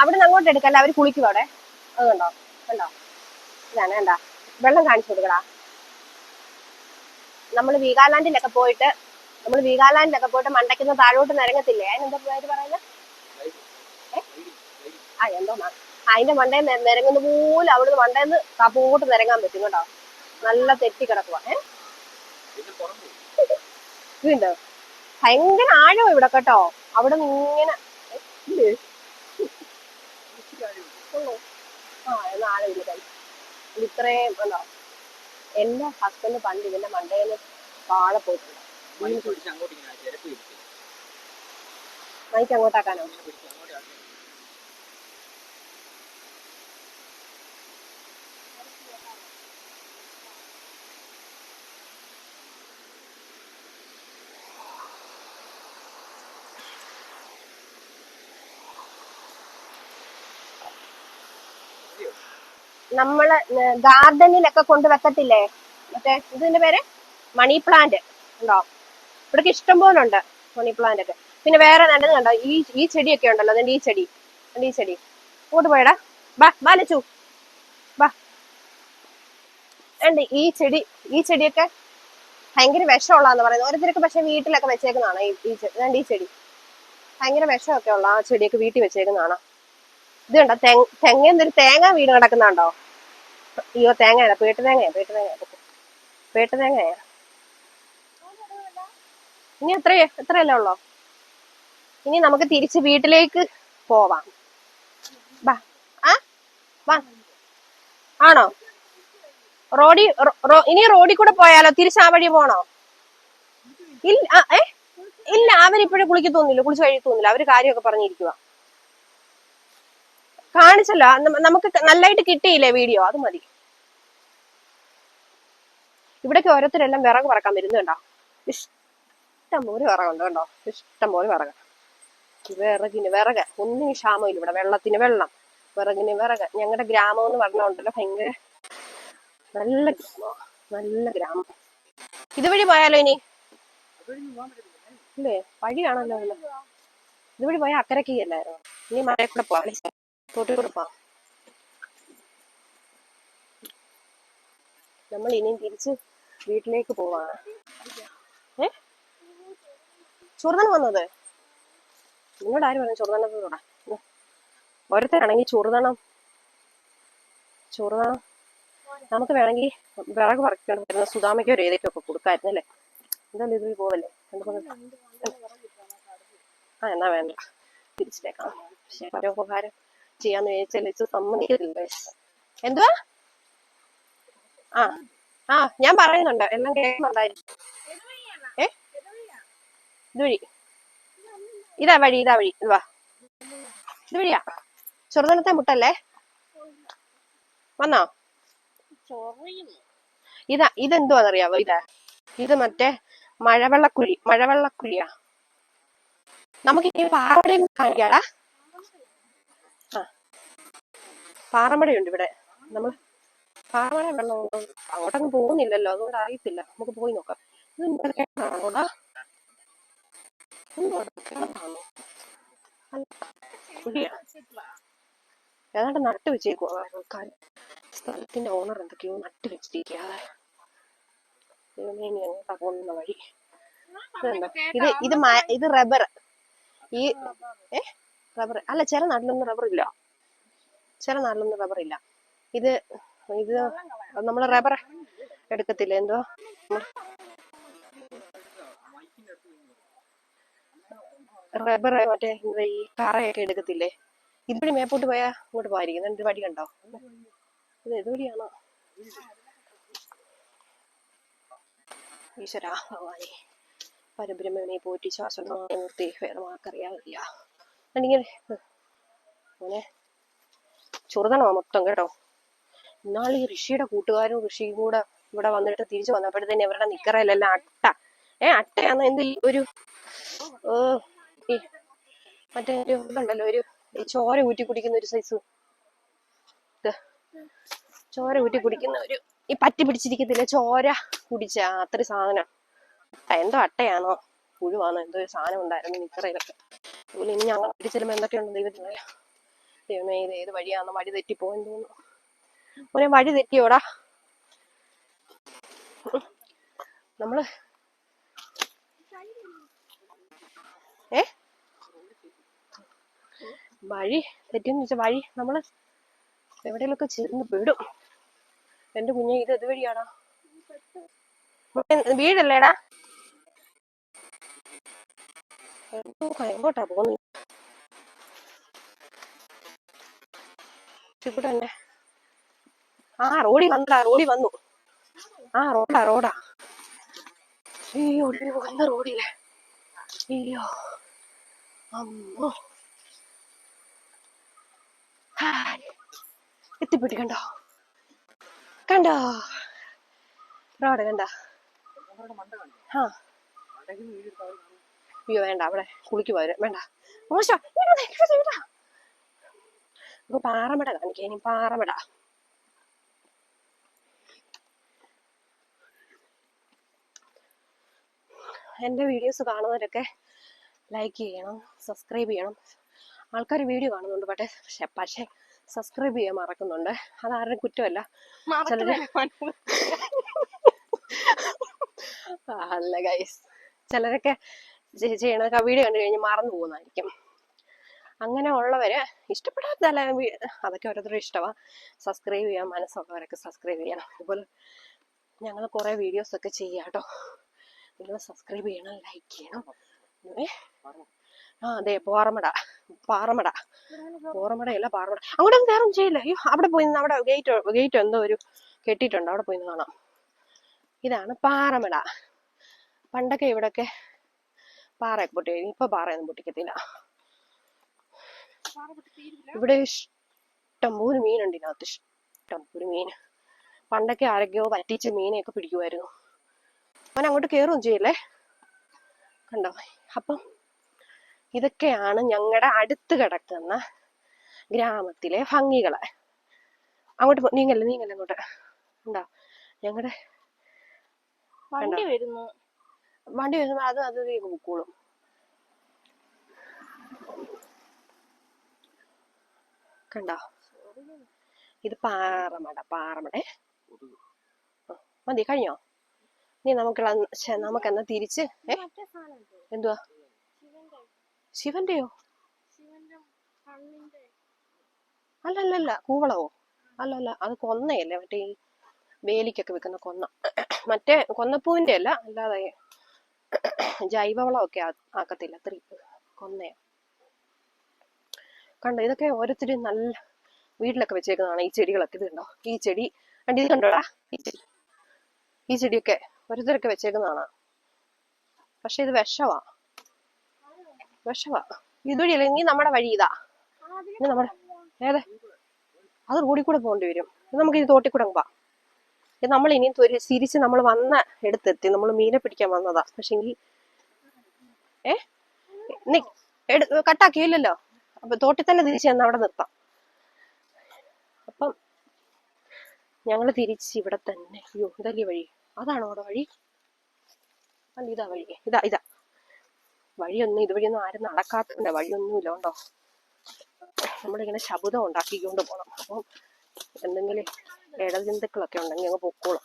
അവിടെ നിന്ന് അങ്ങോട്ട് എടുക്കല്ല? അവർ കുളിക്കും അവിടെ? അത് കണ്ടോ? കണ്ടോ? ഇതാണ് കണ്ടാ? വെള്ളം കാണിച്ചു കൊടുക്കടാ. നമ്മൾ വീഗാലാൻഡിലൊക്കെ പോയിട്ട് നമ്മൾ വീഗാലാൻഡിലൊക്കെ പോയിട്ട് മണ്ടയ്ക്കുന്ന താഴോട്ട് നിരങ്ങത്തില്ലേ? അതിനെന്താ പേര് പറയുന്നത് ആ എന്തോ അതിന്റെ മണ്ടേ നിരങ്ങുന്ന പോലെ അവിടുന്ന് മണ്ടേന്ന് കപ്പോട്ട് നിരങ്ങാൻ പറ്റും കേട്ടോ. നല്ല തെറ്റി കിടക്കുക ഏഹ് ഭയങ്കര ആഴം ഇവിടെ കേട്ടോ. അവിടെ നിന്ന് ഇങ്ങനെ? ഉള്ളോ? ആ എന്നാ ആഴമില്ല കൈ ഇത് ഇത്രയും എന്താ എന്റെ ഹസ്ബൻഡ് പണ്ട് ഇതിന്റെ മണ്ടയിൽ താഴെ പോയിട്ടുണ്ട് മൈക്ക് അങ്ങോട്ടാക്കാനോ? നമ്മൾ ഗാർഡനിലൊക്കെ കൊണ്ട് വെക്കത്തില്ലേ മറ്റേ ഇതിന്റെ പേര്? മണി പ്ലാന്റ് ഉണ്ടോ? ഇഷ്ടം പോലെ ഉണ്ട് മണി പ്ലാന്റ് ഒക്കെ പിന്നെ വേറെ നല്ലത് കണ്ടോ? ഈ ഈ ചെടിയൊക്കെ ഉണ്ടല്ലോ അതിന്റെ ഈ ചെടി ഈ ചെടി. ഇങ്ങോട്ട് പോയടാ. ബാ ബാ ലച്ചു. ബാ. ഉണ്ട് ഈ ചെടി ഈ ചെടിയൊക്കെ ഭയങ്കര വിഷമുള്ളതാന്ന് പറയുന്നത്. ഓരോരുത്തർക്ക് പക്ഷെ വീട്ടിലൊക്കെ വെച്ചേക്കുന്നതാണ് ഈ ഈ ചെടി ഈ ചെടി. ഭയങ്കര വിഷമൊക്കെ ഉള്ള ആ ചെടിയൊക്കെ വീട്ടിൽ വെച്ചേക്കുന്നതാണ്. ഇത് കണ്ടോ തെങ്ങ് എന്തൊരു തേങ്ങ വീട് കിടക്കുന്നുണ്ടോ? അയ്യോ തേങ്ങയല്ല പേട്ട് തേങ്ങയാ പേട്ട് തേങ്ങ പേട്ട് തേങ്ങയാ ഇനി എത്ര എത്രയല്ലേ ഉള്ളോ? ഇനി നമുക്ക് തിരിച്ച് വീട്ടിലേക്ക് പോവാം. ആ ആണോ? റോഡി ഇനി റോഡിൽ കൂടെ പോയാലോ? തിരിച്ച് ആ വഴി പോണോ? ഇല്ല ഏ? ഇല്ല അവരിപ്പോഴും കുളിക്കത്തൊന്നുമില്ല കുളിച്ച് തോന്നില്ല അവർ കാര്യമൊക്കെ പറഞ്ഞിരിക്കുക കാണിച്ചല്ലോ. നമുക്ക് നല്ലതായിട്ട് കിട്ടിയില്ലേ വീഡിയോ അത് മതി. ഇവിടേക്ക് ഓരോരുത്തരെല്ലാം വിറക് പറക്കാൻ വരുന്നുണ്ടോ ഇഷ്ടം പോലെ വിറകുണ്ട് കണ്ടോ? ഇഷ്ടം പോലെ വിറക്. വിറകിന് വിറക്. ഒന്നിനും ക്ഷാമമില്ല ഇവിടെ. വെള്ളത്തിന് വെള്ളം. വിറകിന് വിറക്. ഞങ്ങളുടെ ഗ്രാമം എന്ന് പറഞ്ഞോണ്ടല്ലോ ഭയങ്കര നല്ല ഗ്രാമം. നല്ല ഗ്രാമം. ഇതുവഴി പോയാലോ ഇനി? അല്ലേ വഴിയാണല്ലോ ഇത്. ഇതുവഴി പോയാൽ അക്കരക്ക് അല്ലായിരുന്നു ഇനി മഴ കൂടെ പോവാം. തോട്ടിൽ കൊടുപ്പാ നമ്മൾ ഇനിയും തിരിച്ച് വീട്ടിലേക്ക് പോവാണ്. ഏ? ചുറുതണം വന്നത്? നിന്നോട് ആര് പറഞ്ഞു ചുറുതണത്തോടാ ഓരോരുത്തരാണെങ്കിൽ ചുറുതണം ചുറുതണം നമുക്ക് വേണമെങ്കിൽ വിറക് പറിക്കൊണ്ട് വരുന്ന ഏതൊക്കെ ഒക്കെ കൊടുക്കായിരുന്നു അല്ലേ? എന്തായാലും ഇതിൽ പോവല്ലേ? എന്തുകൊണ്ട് ആ എന്നാ വേണ്ട. തിരിച്ചിട്ടേക്കാം. പക്ഷെ പരോപകാരം ചെയ്യാന്ന് ചോദിച്ചാൽ ഇത് സമ്മതിക്കത്തില്ല എന്തുവാ? ആ ആ ഞാൻ പറയുന്നുണ്ട്. എല്ലാം കേൾക്കുന്നുണ്ടായിരിക്കും. ഏ? ഇതുവഴി. ഇതാ വഴി ഇതാ വഴി. ഇതുവാ ഇതുവഴിയാ ഇത് വഴിയാ? ചെറുതനത്തെ മുട്ടല്ലേ? വന്നോ? ഇതാ ഇതെന്തുവാന്നറിയാവോ? ഇതാ. ഇത് മറ്റേ മഴവെള്ളക്കുഴി മഴവെള്ളക്കുഴിയാ. നമുക്ക് ഇനി പാറമടയും കാണിക്കാടാ. പാറമടയുണ്ട് ഇവിടെ. നമ്മൾ പാറമട വെള്ളം? അങ്ങോട്ടങ്ങ് പോകുന്നില്ലല്ലോ. അതുകൊണ്ട് അറിയത്തില്ല. നമുക്ക് പോയി നോക്കാം. ഇത്. ഏതാണ്ട് നട്ട് ആൾക്കാർ സ്ഥലത്തിന്റെ ഓണർ എന്തൊക്കെയോ നട്ട് പോകുന്ന വഴി? ഇത് ഇത് ഇത് റബ്ബർ. ഈ ഏ? റബ്ബർ. അല്ല ചില നാട്ടിലൊന്നും റബ്ബർ ഇല്ല. ചില നാട്ടിലൊന്നും റബ്ബർ ഇല്ല. ഇത് ഇത് നമ്മൾ റബ്ബർ എടുക്കത്തില്ല? എന്തോ? റബ്ബർ മറ്റേ ഈ കറയൊക്കെ എടുക്കത്തില്ലേ? ഇതിപ്പടി മേപ്പോട്ട് പോയാ ഇങ്ങോട്ട് പോയിരിക്കും എന്നിട്ട് വടി കണ്ടോ? ഇത് ഏത് വഴിയാണോ ഈശ്വര ഭഗവാനെ. പരബ്രഹ്മനെ പോറ്റി ശ്വാസമാർത്തി വേറെ മാർക്കറിയാവില്ല എന്നിങ്ങനെ മോനെ. ചെറുതണോ മൊത്തം കേട്ടോ. ഇന്നാൾ ഈ ഋഷിയുടെ കൂട്ടുകാരും ഋഷിയും കൂടെ ഇവിടെ വന്നിട്ട് തിരിച്ചു വന്നപ്പോഴത്തേന് അവരുടെ നിക്കറയിലെല്ലാം അട്ട. ഏ അട്ടയാന്ന് എന്തിൽ ഒരു മറ്റേ ഒരു ഇതുണ്ടല്ലോ ഒരു ചോര ഊറ്റി കുടിക്കുന്ന ഒരു സൈസ് ചോര ഊറ്റി കുടിക്കുന്ന ഒരു ഈ പറ്റി പിടിച്ചിരിക്കത്തില്ല ചോര കുടിച്ച അത്ര സാധനം. അട്ട, എന്തോ അട്ടയാണോ? പുഴുവാണോ എന്തോ ഒരു സാധനം ഉണ്ടായിരുന്നു നിക്കറയിലൊക്കെ. ഇനി ഞങ്ങൾ പിടിച്ചെല്ലുമ്പോ എന്തൊക്കെയുണ്ടോ ദൈവത്തിന് ദൈവമേ ഇത് ഏത് വഴിയാന്ന് വഴി തെറ്റിപ്പോയെന്ന് തോന്നുന്നു. മോനെ വഴി തെറ്റിയോടാ. നമ്മൾ ഏ? വഴി തെറ്റിന്ന് വെച്ചാ വഴി നമ്മൾ എവിടെയെങ്കിലൊക്കെ ചെന്ന് പെടും. എന്റെ കുഞ്ഞെ ഇത് ഇത് വഴിയാടാ വീടല്ലേടാ എങ്ങോട്ടാ പോകുന്നത്. ഇവിടെ ആ റോഡി വന്നടാ റോഡി വന്നു. ആ റോഡാ റോഡാ. ഈ അയ്യോ പോകുന്ന റോഡിലെ. അയ്യോ അമ്മോ. എത്തിപ്പെട്ടി കണ്ടോ കണ്ടോ? റോഡ് കണ്ടാ? ആ. അയ്യോ വേണ്ട അവിടെ കുളിക്ക് പോരും വേണ്ട. മോശം. ഇങ്ങോട്ട് വന്നേ, ഇപ്പൊ പാറമട കാണിക്കാം ഇനി പാറമട. എന്റെ വീഡിയോസ് കാണുന്നവരൊക്കെ ലൈക്ക് ചെയ്യണം സബ്സ്ക്രൈബ് ചെയ്യണം. ആൾക്കാർ വീഡിയോ കാണുന്നുണ്ട് പക്ഷേ പക്ഷെ പക്ഷേ സബ്സ്ക്രൈബ് ചെയ്യാൻ മറക്കുന്നുണ്ട്. അതാരുടെ കുറ്റമല്ല. ചിലര് അല്ല ഗൈസ് ചിലരൊക്കെ ചെ- ചെയ്യണതൊക്കെ ആ വീഡിയോ കണ്ടു കഴിഞ്ഞ് മറന്നു പോകുന്നതായിരിക്കും. അങ്ങനെ ഉള്ളവര് ഇഷ്ടപ്പെടാത്തല്ല അതൊക്കെ ഓരോരുത്തരും ഇഷ്ടമാണ് സബ്സ്ക്രൈബ് ചെയ്യാൻ മനസ്സുള്ളവരൊക്കെ സബ്സ്ക്രൈബ് ചെയ്യണം. അതുപോലെ ഞങ്ങൾ കുറേ വീഡിയോസ് ഒക്കെ ചെയ്യാം കേട്ടോ നിങ്ങൾ സബ്സ്ക്രൈബ് ചെയ്യണം ലൈക്ക് ചെയ്യണം? ആ അതെ പോറമട. പാറമട. പാറമടയല്ല പാറമട. അങ്ങോട്ട് വേറെ ചെയ്യില്ല അയ്യോ അവിടെ പോയി നിന്ന് അവിടെ ഗേറ്റ് ഗേറ്റ് എന്തോ ഒരു കെട്ടിയിട്ടുണ്ട്. അവിടെ പോയി കാണാം. ഇതാണ് പാറമട. പണ്ടൊക്കെ ഇവിടൊക്കെ പാറയൊക്കെ പൊട്ടി ഇപ്പൊ പാറയൊന്നും പൊട്ടിക്കത്തില്ല. ഇവിടെ ഇഷ്ടം പോലെ മീനുണ്ട് ഇതിനകത്ത്. ഇഷ്ടം പോലെ മീൻ പണ്ടൊക്കെ ആരൊക്കെയോ വറ്റിച്ച മീനെയൊക്കെ പിടിക്കുമായിരുന്നു അവൻ അങ്ങോട്ട് കയറുകയും ചെയ്യല്ലേ? കണ്ടോ? അപ്പം ഇതൊക്കെയാണ് ഞങ്ങളുടെ അടുത്ത് കിടക്കുന്ന ഗ്രാമത്തിലെ ഭംഗികളെ. അങ്ങോട്ട് പോ- നീങ്ങല്ലേ നീങ്ങല്ലേ അങ്ങോട്ട്. ഉണ്ടോ ഞങ്ങളുടെ വണ്ടി വരുന്നു. വണ്ടി വരുമ്പോ അത് അത് പൊക്കോളും കണ്ടോ? ഇത് പാറമട പാറമട. മതി കഴിഞ്ഞോ? നീ നമുക്ക് നമുക്ക് എന്നാ തിരിച്ച്? എന്തുവാ? ശിവന്റെയോ? അല്ലല്ലല്ല കൂവളവോ? അല്ലല്ല അത് കൊന്നയല്ലേ മറ്റേ ഈ വേലിക്കൊക്കെ വെക്കുന്ന കൊന്ന. മറ്റേ കൊന്നപ്പൂവിന്റെ അല്ല അല്ലാതെ ജൈവവളമൊക്കെ ആക്കത്തില്ല അത്ര കൊന്നയാ. കണ്ടോ? ഇതൊക്കെ ഓരോരുത്തരും നല്ല വീട്ടിലൊക്കെ വെച്ചേക്കുന്നതാണ് ഈ ചെടികളൊക്കെ. ഇത് കണ്ടോ? ഈ ചെടി. കണ്ടിത് കണ്ടോടാ? ഈ ചെടി. ഈ ചെടിയൊക്കെ ഓരോരുത്തരൊക്കെ വെച്ചേക്കുന്നതാണ്. പക്ഷെ ഇത് വിഷവാ. വിഷവാ. ഇതുവഴിയല്ലേ നീ നമ്മുടെ വഴി ഇതാ. ഇനി നമ്മുടെ ഏതെ? അത് റോഡിൽ കൂടെ പോകേണ്ടി വരും. നമുക്ക് ഇത് തോട്ടിൽ കൂടെ പോവാം. നമ്മൾ ഇനി തൊരി തിരിച്ച് നമ്മൾ വന്ന എടുത്തെത്തി. നമ്മൾ മീനെ പിടിക്കാൻ വന്നതാ. പക്ഷെങ്കിൽ ഏ? കട്ടാക്കിയില്ലല്ലോ? അപ്പൊ തോട്ടിൽ തന്നെ തിരിച്ചു ചെന്ന് അവിടെ നിർത്താം. അപ്പം ഞങ്ങൾ തിരിച്ച് ഇവിടെ തന്നെ. അയ്യോ ഇതല്ലേ വഴി? അതാണോ അവിടെ വഴി? അല്ല ഇതാ വഴി. ഇതാ ഇതാ. വഴിയൊന്നും ഇതുവഴിയൊന്നും ആരും നടക്കാത്ത വഴിയൊന്നുമില്ല ഉണ്ടോ നമ്മളിങ്ങനെ ശബ്ദം ഉണ്ടാക്കിക്കൊണ്ട് പോകണം അപ്പം എന്തെങ്കിലും ഇടജന്തുക്കളൊക്കെ ഉണ്ടെങ്കിൽ അങ്ങ് പൊക്കോളും.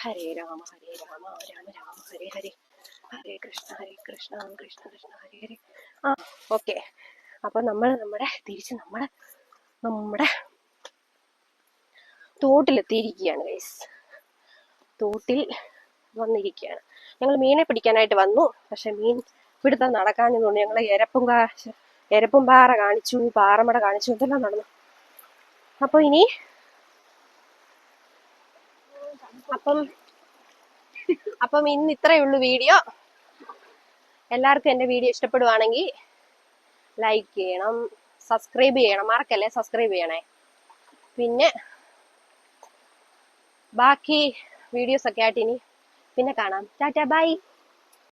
ഹരേ രാമ ഹരേ രാമ രാമ രാമ ഹരേ ഹരേ. ഹരേ കൃഷ്ണ ഹരേ കൃഷ്ണ കൃഷ്ണ കൃഷ്ണ ഹരേ ഹരേ. ആ ഓക്കെ. അപ്പൊ നമ്മൾ നമ്മുടെ തിരിച്ച് നമ്മുടെ നമ്മുടെ തോട്ടിലെത്തിയിരിക്കുകയാണ് ഗൈസ് തോട്ടിൽ വന്നിരിക്കുകയാണ്. ഞങ്ങൾ മീനെ പിടിക്കാനായിട്ട് വന്നു. പക്ഷെ മീൻ പിടുത്തം നടക്കാഞ്ഞതുകൊണ്ട് ഞങ്ങൾ എരപ്പും എരപ്പും പാറ കാണിച്ചു പാറമട കാണിച്ചു ഇതെല്ലാം നടന്നു. അപ്പൊ ഇനി അപ്പം അപ്പം ഇന്ന് ഇത്രയേ ഉള്ളൂ വീഡിയോ. എല്ലാവർക്കും എന്റെ വീഡിയോ ഇഷ്ടപ്പെടുവാണെങ്കിൽ ലൈക്ക് ചെയ്യണം. സബ്സ്ക്രൈബ് ചെയ്യണം. മറക്കല്ലേ സബ്സ്ക്രൈബ് ചെയ്യണേ? പിന്നെ ബാക്കി വീഡിയോസ് ഒക്കെ ആയിട്ട് ഇനി പിന്നെ കാണാം. ടാറ്റ ബൈ